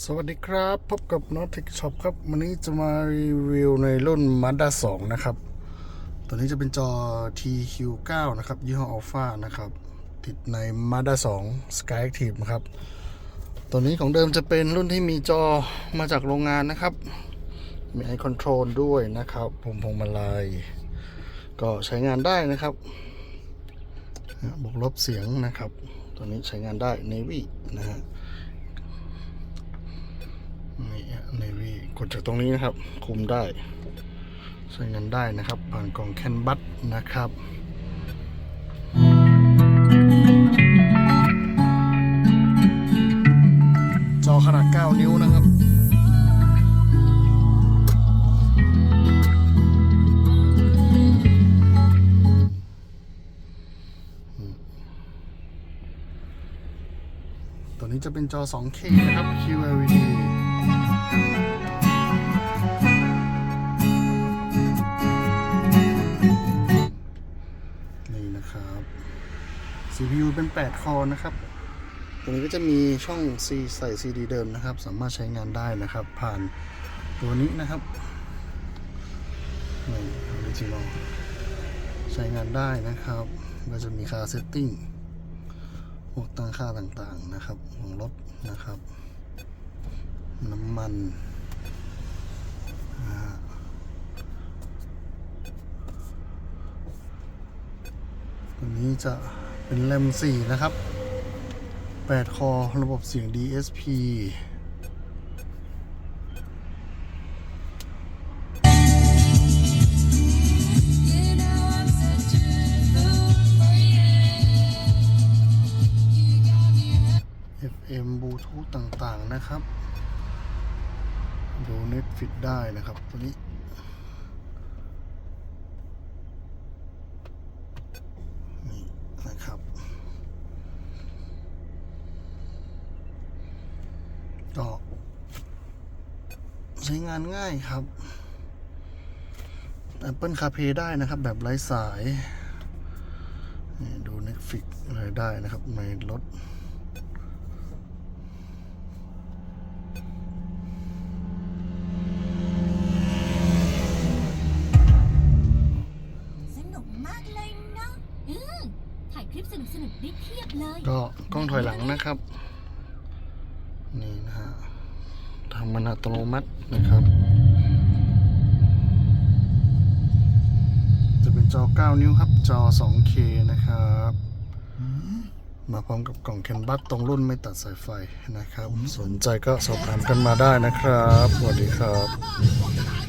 สวัสดีครับ พบกับ n o t e c h Shop ครับ วันนี้จะมารีวิวในรุ่น Mazda 2 นะครับ ตัวนี้จะเป็นจอ TQ9 นะครับ ยี่ห้อ Alpha นะครับ ติดใน Mazda 2 Sky Active นะครับ ตัวนี้ของเดิมจะเป็นรุ่นที่มีจอมาจากโรงงานนะครับ มีไอคอนโทรลด้วยนะครับผมพวงมาลัย ก็ใช้งานได้นะครับบวกลบเสียงนะครับ ตัวนี้ใช้งานได้ Navy นะฮะ นี่เนวีกดจากตรงนี้นะครับ คุมได้ใช้งานได้นะครับ ผ่านกล่องแคนบัตนะครับจอขนาด 9 นิ้วนะครับตัวนี้จะเป็นจอ 2K นะครับ QLED นี่นะครับ CPU เป็น 8 คอนะครับตรงนี้ก็จะมีช่อง C ใส่ CD เดิมนะครับ สามารถใช้งานได้นะครับ ผ่านตัวนี้นะครับนี่ original ใช้งานได้นะครับ ก็จะมีค่า setting พวกตั้งค่าต่างๆนะครับ ของรถนะครับ น้ำมันอ่าตัวนี้จะเป็นแรม4นะครับ 8 คอระบบเสียง DSP เอฟเอ็มบลูทูธต่าง ๆ นะครับ ดูเน็ตฟิตได้นะครับ ตัวนี้ นี่นะครับ ก็ใช้งานง่ายครับ Apple CarPlay ได้นะครับ แบบไร้สายนี่ดู Netflix อะไรได้นะครับ ในรถ ก็กล้องถอยหลังนะครับ นี่นะฮะทำมันอัตโนมัตินะครับ จะเป็นจอ 9 นิ้วครับ จอ 2K นะครับ มาพร้อมกับกล่องแคนบัสตรงรุ่นไม่ตัดสายไฟนะครับ สนใจก็สอบถามกันมาได้นะครับ สวัสดีครับ